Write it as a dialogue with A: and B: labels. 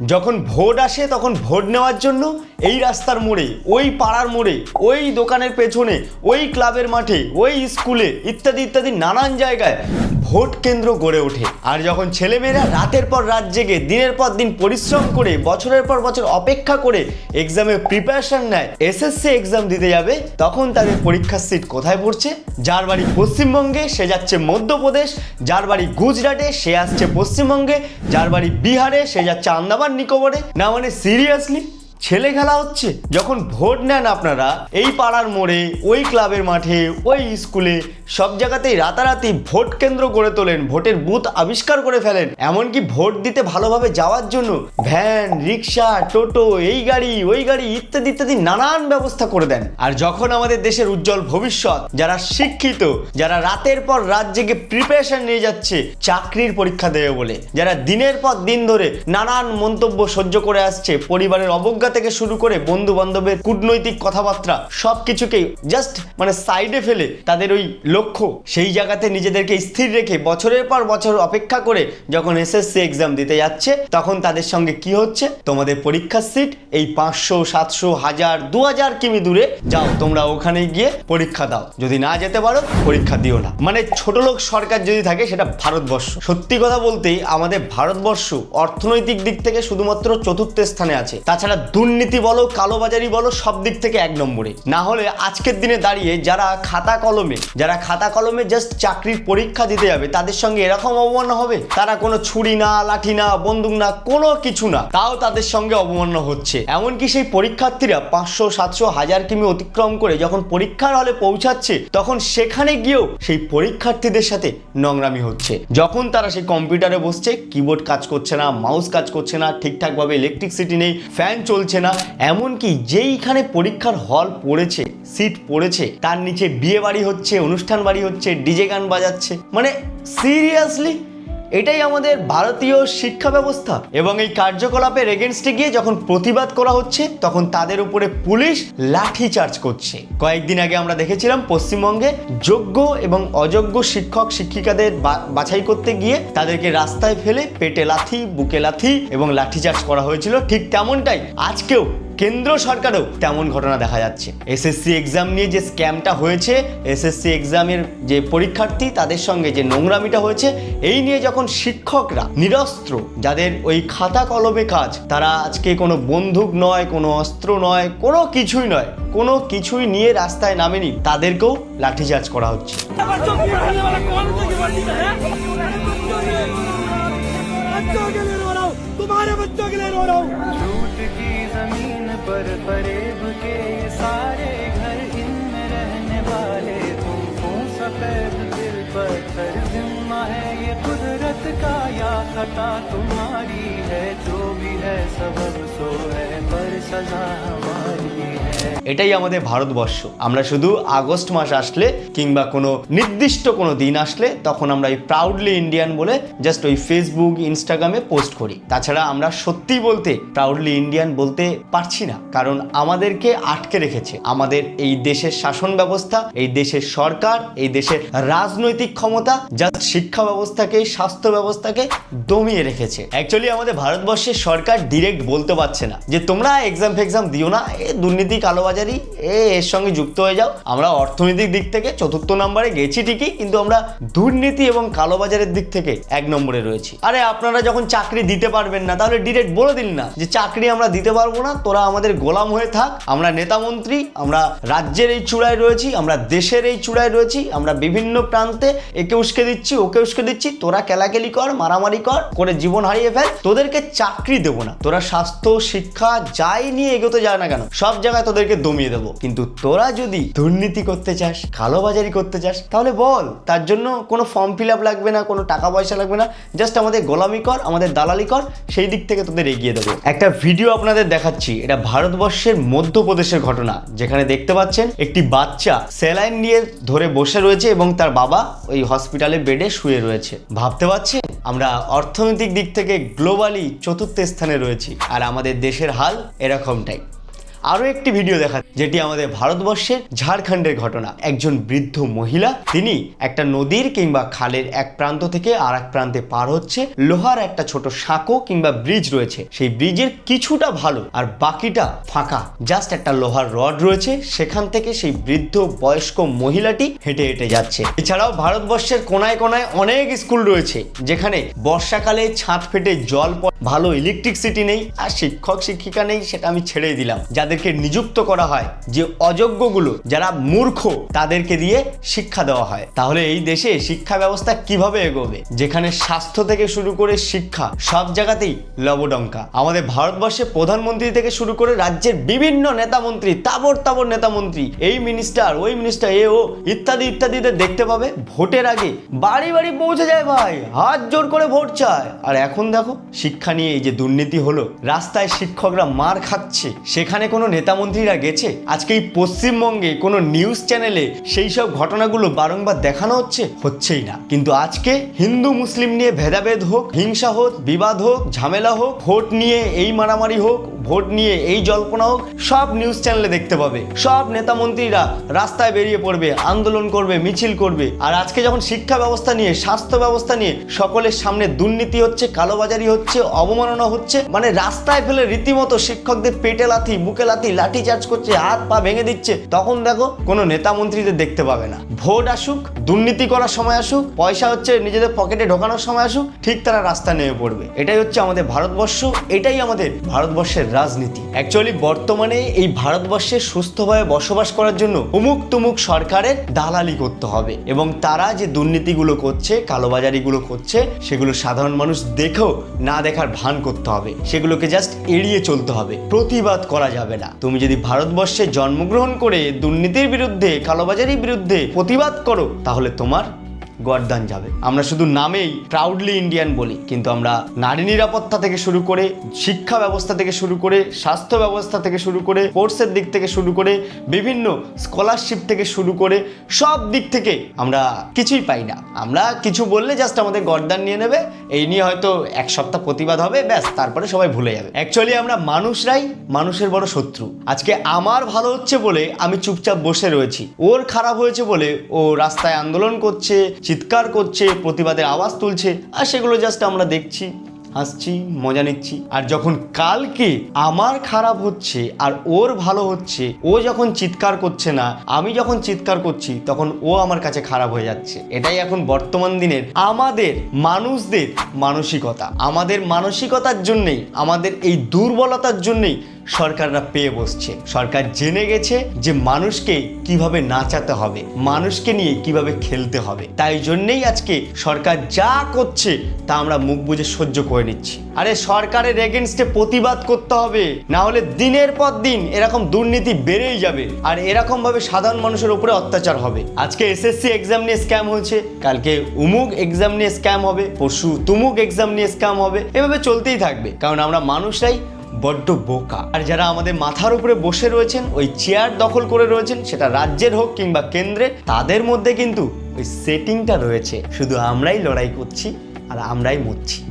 A: যখন ভোট আসে, তখন ভোট নেওয়ার জন্য এই রাস্তার মোড়ে, ওই পাড়ার মোড়ে, ওই দোকানের পেছনে, ওই ক্লাবের মাঠে, ওই স্কুলে ইত্যাদি ইত্যাদি নানান জায়গায় ভোট কেন্দ্র গড়ে ওঠে। আর যখন ছেলেমেয়েরা রাতের পর রাত জেগে, দিনের পর দিন পরিশ্রম করে, বছরের পর বছর অপেক্ষা করে এক্সামে প্রিপারেশন নেয় এসএসসি এক্সাম দিতে যাবে, তখন তাদের পরীক্ষার সিট কোথায় পড়ছে? যার বাড়ি পশ্চিমবঙ্গে, সে যাচ্ছে মধ্যপ্রদেশ, যার বাড়ি গুজরাটে, সে আসছে পশ্চিমবঙ্গে, যার বাড়ি বিহারে, সে যাচ্ছে আন্দামান নিকোবরে। না মানে সিরিয়াসলি ছেলে খেলা হচ্ছে। যখন ভোট নেন আপনারা, এই পাড়ার মোড়ে, ওই ক্লাবের মাঠে, ওই স্কুলে, সব জায়গাতেই রাতারাতি ভোট কেন্দ্র গড়ে তোলেন, ভোটের বুথ আবিষ্কার করে ফেলেন। এমনকি ভোট দিতে ভালোভাবে যাওয়ার জন্য ভ্যান, রিক্সা, টোটো, এই গাড়ি, ওই গাড়ি ইত্যাদি ইত্যাদি নানান ব্যবস্থা করে দেন। আর যখন আমাদের দেশের উজ্জ্বল ভবিষ্যৎ, যারা শিক্ষিত, যারা রাতের পর রাত জেগে প্রিপারেশন নিয়ে যাচ্ছে, চাকরির পরীক্ষা দেবে বলে, যারা দিনের পর দিন ধরে নানান মন্তব্য সহ্য করে আসছে, পরিবারের অবজ্ঞা থেকে শুরু করে বন্ধু বান্ধবের কূটনৈতিক কথাবার্তা সব কিছুকেই জাস্ট মানে সাইডে ফেলে তাদের ওই লক্ষ্য। সেই জায়গাতে নিজেদেরকে স্থির রেখে বছরের পর বছর অপেক্ষা করে যখন এসএসসি এক্সাম দিতে যাচ্ছে, তখন তাদের সঙ্গে কি হচ্ছে? তোমাদের পরীক্ষার সিট এই পাঁচশো, সাতশো, হাজার, দু হাজার কিমি দূরে। যাও, তোমরা ওখানে গিয়ে পরীক্ষা দাও। যদি না যেতে পারো, পরীক্ষা দিও না। মানে ছোট লোক সরকার যদি থাকে, সেটা ভারতবর্ষ। সত্যি কথা বলতেই আমাদের ভারতবর্ষ অর্থনৈতিক দিক থেকে শুধুমাত্র চতুর্থ স্থানে আছে। তাছাড়া দুর্নীতি বলো, কালোবাজারি বলো, সব দিক থেকে এক নম্বরে। না হলে আজকের দিনে দাঁড়িয়ে যারা খাতা কলমে, যারা খাতা কলমে জাস্ট চাকরির পরীক্ষা দিতে যাবে, তাদের সঙ্গে এরকম অবমাননা হবে? তারা কোনো ছুরি না, লাঠি না, বন্দুক না, কোনো কিছু না, তাও তাদের সঙ্গে অবমাননা হচ্ছে। এমনকি সেই পরীক্ষার্থীরা পাঁচশো, সাতশো, হাজার কিমি অতিক্রম করে যখন পরীক্ষার হলে পৌঁছাচ্ছে, তখন সেখানে গিয়েও সেই পরীক্ষার্থীদের সাথে নোংরামি হচ্ছে। যখন তারা সেই কম্পিউটারে বসছে কিবোর্ড কাজ করছে না মাউস কাজ করছে না, ঠিকঠাকভাবে ইলেকট্রিসিটি নেই ফ্যান চলছে না, এমনকি যেইখানে পরীক্ষার হল পড়েছে সিট পড়েছে, তার নিচে বিয়ে বাড়ি হচ্ছে, অনুষ্ঠান বাড়ি হচ্ছে ডিজে গান বাজাচ্ছে। মানে সিরিয়াসলি এটাই আমাদের ভারতীয় শিক্ষা ব্যবস্থা। এবং এই কার্যকলাপের এগেনস্টে গিয়ে যখন প্রতিবাদ করা হচ্ছে, তখন তাদের উপরে পুলিশ লাঠি চার্জ করছে। কয়েকদিন আগে আমরা দেখেছিলাম পশ্চিমবঙ্গে যোগ্য এবং অযোগ্য শিক্ষক, শিক্ষিকাদের বাছাই করতে গিয়ে তাদেরকে রাস্তায় ফেলে পেটে লাথি, বুকে লাথি এবং লাঠি চার্জ করা হয়েছিল। ঠিক তেমনটাই আজকেও কেন্দ্র সরকারেও তেমন ঘটনা দেখা যাচ্ছে এসএসসি এক্সাম নিয়ে যে স্ক্যামটা হয়েছে এসএসসি এক্সামের যে পরীক্ষার্থী তাদের সঙ্গে যে নোংরামিটা হয়েছে এই নিয়ে যখন শিক্ষকরা নিরস্ত্র যাদের ওই খাতা কলমে কাজ তারা আজকে কোনো বন্দুক নয় কোনো অস্ত্র নয় কোনো কিছুই নয় কোনো কিছুই নিয়ে রাস্তায় নামেনি তাদেরকেও লাঠিচার্জ করা হচ্ছে
B: बच्चों की रहने वाला कौन सी की वर्दी में है बच्चों के लिए रो रहा हूँ तुम्हारे बच्चों के लिए रो रहा हूँ
C: झूठ की ज़मीन पर फरेब के सारे घर इनमें रहने वाले तुमको सफ़ेद दिल पत्थर जिम्मा है ये कुदरत का या खता तुम्हारी है, जो भी है सबब सो है पर सजा हमारी
A: এটাই আমাদের ভারতবর্ষ। আমরা শুধু আগস্ট মাস আসলে কিংবা কোনো নির্দিষ্ট কোনো দিন আসলে তখন আমরা এই প্রাউডলি ইন্ডিয়ান বলে জাস্ট ওই ফেসবুক ইনস্টাগ্রামে পোস্ট করি। তাছাড়া আমরা সত্যি বলতে প্রাউডলি ইন্ডিয়ান বলতে পারছি না। কারণ আমাদেরকে আটকে রেখেছে। আমাদের এই দেশের শাসন ব্যবস্থা, এই দেশের সরকার, এই দেশের রাজনৈতিক ক্ষমতা জাস্ট শিক্ষা ব্যবস্থাকে, স্বাস্থ্য ব্যবস্থাকে দমিয়ে রেখেছে। অ্যাকচুয়ালি আমাদের ভারতবর্ষের সরকার ডিরেক্ট বলতে পারছে না। যে তোমরা এক্সাম ফেক্সাম দিও না, এ দুর্নীতি কালোবাজারি এ, এর সঙ্গে যুক্ত হয়ে যাও। আমরা অর্থনৈতিক দিক থেকে চতুর্থ নম্বরে গেছি ঠিকই, কিন্তু আমরা দুর্নীতি এবং কালোবাজারের দিক থেকে এক নম্বরে রয়েছি। আরে, আপনারা যখন চাকরি দিতে পারবেন না, তাহলে ডিরেক্ট বলে দিন না যে চাকরি আমরা দিতে পারব না, তোরা আমাদের গোলাম হয়ে থাক। আমরা নেতা মন্ত্রী, আমরা রাজ্যের এই চূড়ায় রয়েছি, আমরা দেশের এই চূড়ায় রয়েছি, আমরা বিভিন্ন প্রান্তে একে উস্কে দিচ্ছি, ওকে উস্কে দিচ্ছি, তোরা কেলাকেলি কর, মারামারি কর, করে জীবন হারিয়ে ফেল। তোদেরকে চাকরি দেবো না। তোরা স্বাস্থ্য, শিক্ষা, যাই নিয়ে এগোতে যায় না কেন, সব জায়গায় তোদেরকে দমিয়ে দেবো। কিন্তু তোরা যদি দুর্নীতি করতে চাস, কালোবাজারি করতে চাস, তাহলে বল, তার জন্য কোনো ফর্ম ফিল আপ লাগবে না, কোনো টাকা পয়সা লাগবে না জাস্ট আমাদের গোলামি কর, আমাদের দালালি কর, সেই দিক থেকে তোদের এগিয়ে দেবো। একটা ভিডিও আপনাদের দেখাচ্ছি, এটা ভারতবর্ষের মধ্যপ্রদেশের ঘটনা, যেখানে দেখতে পাচ্ছেন একটি বাচ্চা স্যালাইন নিয়ে ধরে বসে রয়েছে এবং তার বাবা ওই হসপিটালে বেডে শুয়ে রয়েছে। ভাবতে পারছেন? আমরা অর্থনৈতিক দিক থেকে গ্লোবালি চতুর্থ স্থানে রয়েছি, আর আমাদের দেশের হাল এরকমটাই। আরও একটি ভিডিও দেখা যেটি আমাদের ভারতবর্ষের ঝাড়খণ্ডের ঘটনা। একজন বৃদ্ধ মহিলা, তিনি একটা নদীর কিংবা খালের এক প্রান্ত থেকে আর এক প্রান্তে পার হচ্ছে, লোহার একটা ছোট সাঁকো কিংবা ব্রিজ রয়েছে। সেই ব্রিজের কিছুটা ভালো আর বাকিটা ফাঁকা। জাস্ট একটা লোহার রড রয়েছে, সেখান থেকে সেই বৃদ্ধ বয়স্ক মহিলাটি হেঁটে হেঁটে যাচ্ছে। এছাড়াও ভারতবর্ষের কোনায় কোনায় অনেক স্কুল রয়েছে, যেখানে বর্ষাকালে ছাদ ফেটে জল ভালো ইলেকট্রিসিটি নেই আর শিক্ষক শিক্ষিকা নেই, সেটা আমি ছেড়ে দিলাম। যাদেরকে নিযুক্ত করা হয় যে অযোগ্যগুলো যারা মূর্খ, তাদেরকে দিয়ে শিক্ষা দেওয়া হয়। তাহলে এই দেশে শিক্ষা ব্যবস্থা কীভাবে এগোবে? যেখানে স্বাস্থ্য থেকে শুরু করে শিক্ষা, সব জায়গাতেই লবডঙ্কা। আমাদের ভারতবর্ষে প্রধানমন্ত্রী থেকে শুরু করে রাজ্যের বিভিন্ন নেতা মন্ত্রী তাবর তাবর নেতা মন্ত্রী এই মিনিস্টার ওই মিনিস্টার এ, ও, ইত্যাদি ইত্যাদিতে দেখতে পাবে ভোটের আগে বাড়ি বাড়ি পৌঁছে যায় ভাই, হাত জোর করে ভোট চায়। আর এখন দেখো, শিক্ষা নিয়ে এই যে দুর্নীতি হলো, রাস্তায় শিক্ষকরা মার খাচ্ছে। সেখানে কোনো নেতা মন্ত্রীরা গেছে? আজকে এই পশ্চিমবঙ্গে কোনো নিউজ চ্যানেলে সেই সব ঘটনাগুলো বারংবার দেখানো হচ্ছে? হচ্ছেই না। কিন্তু আজকে হিন্দু, মুসলিম নিয়ে ভেদাভেদ হোক, হিংসা হোক, বিবাদ হোক, ঝামেলা হোক, ভোট নিয়ে এই মারামারি হোক ভোট নিয়ে এই জল্পনা হোক, সব নিউজ চ্যানেলে দেখতে পাবে। সব নেতা মন্ত্রীরা রাস্তায় বেরিয়ে পড়বে, আন্দোলন করবে, মিছিল করবে। আর আজকে যখন শিক্ষা ব্যবস্থা নিয়ে, স্বাস্থ্য ব্যবস্থা নিয়ে সকলের সামনে দুর্নীতি হচ্ছে, কালোবাজারি হচ্ছে, অবমাননা হচ্ছে মানে রাস্তায় ফেলে রীতিমতো শিক্ষকদের পেটে লাথি বুকে লাথি লাঠি চার্জ করছে, হাত পা ভেঙে দিচ্ছে, তখন দেখো কোনো নেতা মন্ত্রীদের দেখতে পাবে না। ভোট আসুক, দুর্নীতি করার সময় আসুক, পয়সা হচ্ছে নিজেদের পকেটে ঢোকানোর সময় আসুক, ঠিক তারা রাস্তা নেমে পড়বে। এটাই হচ্ছে আমাদের ভারতবর্ষ, এটাই আমাদের ভারতবর্ষের রাজনীতি। অ্যাকচুয়ালি বর্তমানে এই ভারতবর্ষে সুস্থভাবে বসবাস করার জন্য অমুক তুমুক সরকারের দালালি করতে হবে এবং তারা যে দুর্নীতিগুলো করছে, কালোবাজারিগুলো করছে, সেগুলো সাধারণ মানুষ দেখেও না দেখার ভান করতে হবে। সেগুলোকে জাস্ট এড়িয়ে চলতে হবে। প্রতিবাদ করা যাবে না। তুমি যদি ভারতবর্ষে জন্মগ্রহণ করে দুর্নীতির বিরুদ্ধে, কালোবাজারির বিরুদ্ধে প্রতিবাদ করো, তাহলে তোমার গরদান যাবে। আমরা শুধু নামেই প্রাউডলি ইন্ডিয়ান বলি, কিন্তু আমরা নারী নিরাপত্তা থেকে শুরু করে, শিক্ষা ব্যবস্থা থেকে শুরু করে, স্বাস্থ্য ব্যবস্থা থেকে শুরু করে স্পোর্টসের দিক থেকে শুরু করে, বিভিন্ন স্কলারশিপ থেকে শুরু করে, সব দিক থেকে আমরা কিছুই পাই না। আমরা কিছু বললে জাস্ট আমাদের গর্দান নিয়ে নেবে, এই নিয়ে হয়তো এক সপ্তাহ প্রতিবাদ হবে, ব্যাস, তারপরে সবাই ভুলে যাবে। অ্যাকচুয়ালি আমরা মানুষরাই মানুষের বড় শত্রু। আজকে আমার ভালো হচ্ছে বলে আমি চুপচাপ বসে রয়েছি। ওর খারাপ হয়েছে বলে ও রাস্তায় আন্দোলন করছে চিৎকার করছে, প্রতিবাদের আওয়াজ তুলছে, আর সেগুলো জাস্ট আমরা দেখছি, হাসছি, মজা নিচ্ছি। আর যখন কালকে আমার খারাপ হচ্ছে, আর ওর ভালো হচ্ছে, ও যখন চিৎকার করছে না, আমি যখন চিৎকার করছি, তখন ও আমার কাছে খারাপ হয়ে যাচ্ছে। এটাই এখন বর্তমান দিনের আমাদের মানুষদের মানসিকতা। আমাদের মানসিকতার জন্যেই, আমাদের এই দুর্বলতার জন্যেই সরকাররা পেয়ে বসছে। সরকার জেনে গেছে যে মানুষকে কীভাবে নাচাতে হবে, মানুষকে নিয়ে কীভাবে খেলতে হবে। তাই জন্যেই আজকে সরকার যা করছে তা আমরা মুখ বুঝে সহ্য করে নিচ্ছি। আরে সরকারের এগেনস্টে প্রতিবাদ করতে হবে, না হলে দিনের পর দিন এরকম দুর্নীতি বেড়েই যাবে। আর এরকম ভাবে সাধারণ মানুষের উপরে অত্যাচার হবে। আজকে এসএসসি এক্সাম নিয়ে স্ক্যাম হয়েছে, কালকে উমুক এক্সাম নিয়ে স্ক্যাম হবে, পরশু তুমুক এক্সাম নিয়ে স্ক্যাম হবে, এভাবে চলতেই থাকবে। কারণ আমরা মানুষরাই বড্ড বোকা। আর যারা আমাদের মাথার উপরে বসে রয়েছেন, ওই চেয়ার দখল করে রয়েছেন, সেটা রাজ্যের হোক কিংবা কেন্দ্রে তাদের মধ্যে কিন্তু ওই সেটিংটা রয়েছে। শুধু আমরাই লড়াই করছি আর আমরাই মরছি।